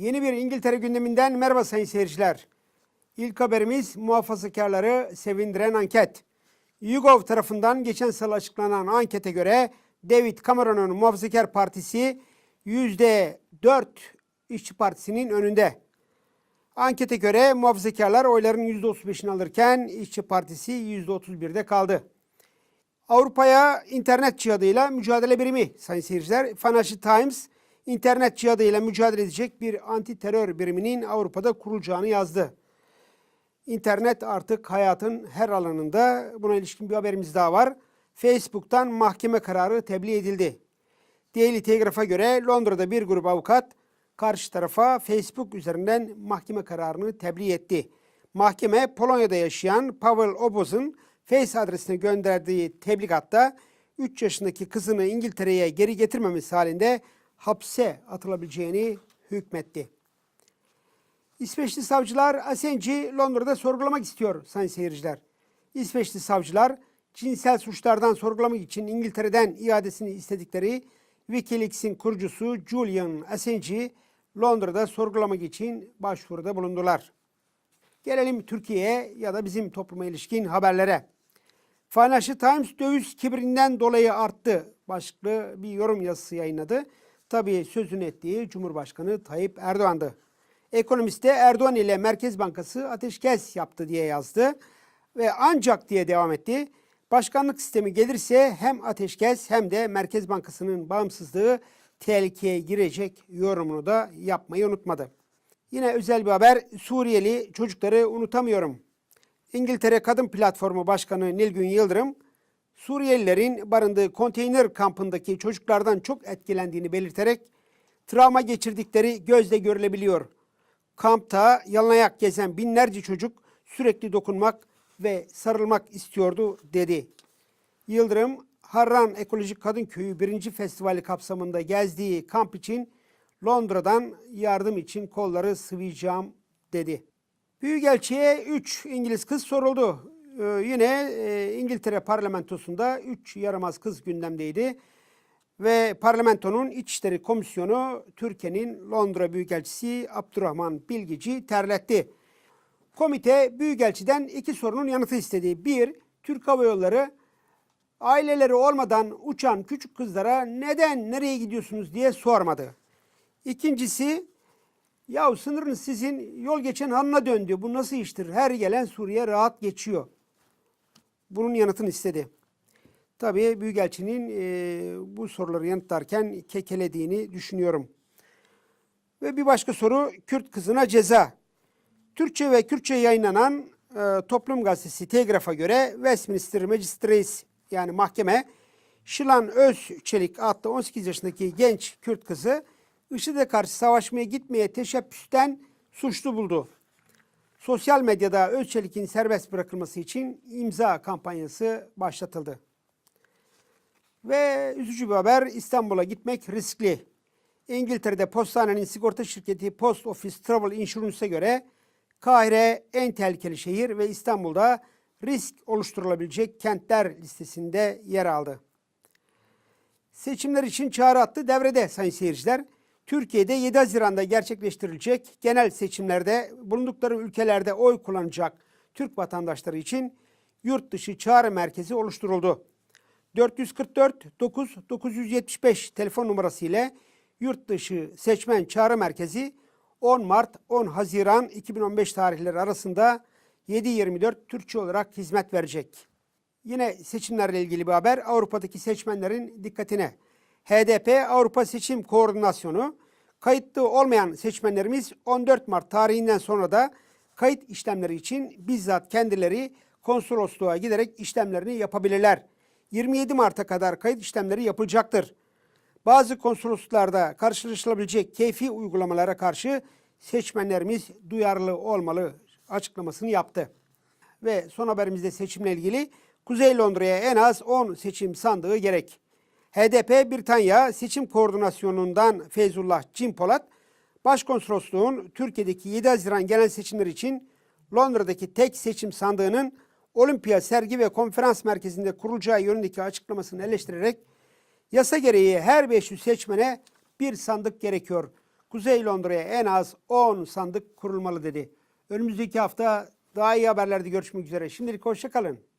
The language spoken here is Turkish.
Yeni bir İngiltere gündeminden merhaba sayın seyirciler. İlk haberimiz muhafazakarları sevindiren anket. YouGov tarafından geçen salı açıklanan ankete göre David Cameron'un Muhafazakar Partisi %4 İşçi Partisi'nin önünde. Ankete göre muhafazakarlar oyların %35'ini alırken İşçi Partisi %31'de kaldı. Avrupa'ya internet cihadıyla mücadele birimi sayın seyirciler. Financial Times internet cihadıyla mücadele edecek bir anti terör biriminin Avrupa'da kurulacağını yazdı. İnternet artık hayatın her alanında. Buna ilişkin bir haberimiz daha var. Facebook'tan mahkeme kararı tebliğ edildi. Daily Telegraph'a göre Londra'da bir grup avukat karşı tarafa Facebook üzerinden mahkeme kararını tebliğ etti. Mahkeme Polonya'da yaşayan Pavel Oboz'un Face adresine gönderdiği tebligatta 3 yaşındaki kızını İngiltere'ye geri getirmemesi halinde hapse atılabileceğini hükmetti. İsveçli savcılar Assange'i Londra'da sorgulamak istiyor sayın seyirciler. İsveçli savcılar cinsel suçlardan sorgulamak için İngiltere'den iadesini istedikleri Wikileaks'in kurucusu Julian Assange'i Londra'da sorgulamak için başvuruda bulundular. Gelelim Türkiye'ye ya da bizim topluma ilişkin haberlere. Financial Times döviz kibrinden dolayı arttı başlıklı bir yorum yazısı yayınladı. Tabii sözünü ettiği Cumhurbaşkanı Tayyip Erdoğan'dı. Ekonomiste Erdoğan ile Merkez Bankası ateşkes yaptı diye yazdı ve ancak diye devam etti. Başkanlık sistemi gelirse hem ateşkes hem de Merkez Bankası'nın bağımsızlığı tehlikeye girecek yorumunu da yapmayı unutmadı. Yine özel bir haber Suriyeli çocukları unutamıyorum. İngiltere Kadın Platformu Başkanı Nilgün Yıldırım, Suriyelilerin barındığı konteyner kampındaki çocuklardan çok etkilendiğini belirterek travma geçirdikleri gözle görülebiliyor. Kampta yalanayak gezen binlerce çocuk sürekli dokunmak ve sarılmak istiyordu dedi. Yıldırım, Harran Ekolojik Kadın Köyü 1. Festivali kapsamında gezdiği kamp için Londra'dan yardım için kolları sıvayacağım dedi. Büyükelçiye 3 İngiliz kız soruldu. Ee, yine e, İngiltere parlamentosunda 3 yaramaz kız gündemdeydi. Ve parlamentonun İçişleri Komisyonu Türkiye'nin Londra Büyükelçisi Abdurrahman Bilgici terletti. Komite Büyükelçiden iki sorunun yanıtı istedi. Bir, Türk Hava Yolları aileleri olmadan uçan küçük kızlara neden nereye gidiyorsunuz diye sormadı. İkincisi ya sınırın sizin yol geçen hanına döndü. Bu nasıl iştir? Her gelen Suriye rahat geçiyor. Bunun yanıtını istedi. Tabii Büyükelçinin e, bu soruları yanıtlarken kekelediğini düşünüyorum. Ve bir başka soru Kürt kızına ceza. Türkçe ve Kürtçe yayınlanan e, Toplum Gazetesi Telegraf'a göre Westminster Magistrates yani mahkeme Şilan Özçelik adlı 18 yaşındaki genç Kürt kızı IŞİD'e karşı savaşmaya gitmeye teşebbüsten suçlu buldu. Sosyal medyada Özçelik'in serbest bırakılması için imza kampanyası başlatıldı. Ve üzücü bir haber İstanbul'a gitmek riskli. İngiltere'de postanenin sigorta şirketi Post Office Travel Insurance'a göre Kahire en tehlikeli şehir ve İstanbul'da risk oluşturulabilecek kentler listesinde yer aldı. Seçimler için çağrı attı devrede sayın seyirciler. Türkiye'de 7 Haziran'da gerçekleştirilecek genel seçimlerde bulundukları ülkelerde oy kullanacak Türk vatandaşları için yurt dışı çağrı merkezi oluşturuldu. 444 9 975 telefon numarası ile yurt dışı seçmen çağrı merkezi 10 Mart 10 Haziran 2015 tarihleri arasında 7-24 Türkçe olarak hizmet verecek. Yine seçimlerle ilgili bir haber Avrupa'daki seçmenlerin dikkatine. HDP Avrupa Seçim Koordinasyonu kayıtlı olmayan seçmenlerimiz 14 Mart tarihinden sonra da kayıt işlemleri için bizzat kendileri konsolosluğa giderek işlemlerini yapabilirler. 27 Mart'a kadar kayıt işlemleri yapılacaktır. Bazı konsolosluklarda karşılaşılabilecek keyfi uygulamalara karşı seçmenlerimiz duyarlı olmalı açıklamasını yaptı. Ve son haberimizde seçimle ilgili Kuzey Londra'ya en az 10 seçim sandığı gerek. HDP Britanya Seçim Koordinasyonu'ndan Feyzullah Cimpolat, Başkonsolosluğun Türkiye'deki 7 Haziran genel seçimleri için Londra'daki tek seçim sandığının Olimpiya Sergi ve Konferans Merkezi'nde kurulacağı yönündeki açıklamasını eleştirerek yasa gereği her 500 seçmene bir sandık gerekiyor. Kuzey Londra'ya en az 10 sandık kurulmalı dedi. Önümüzdeki hafta daha iyi haberlerde görüşmek üzere. Şimdilik hoşçakalın.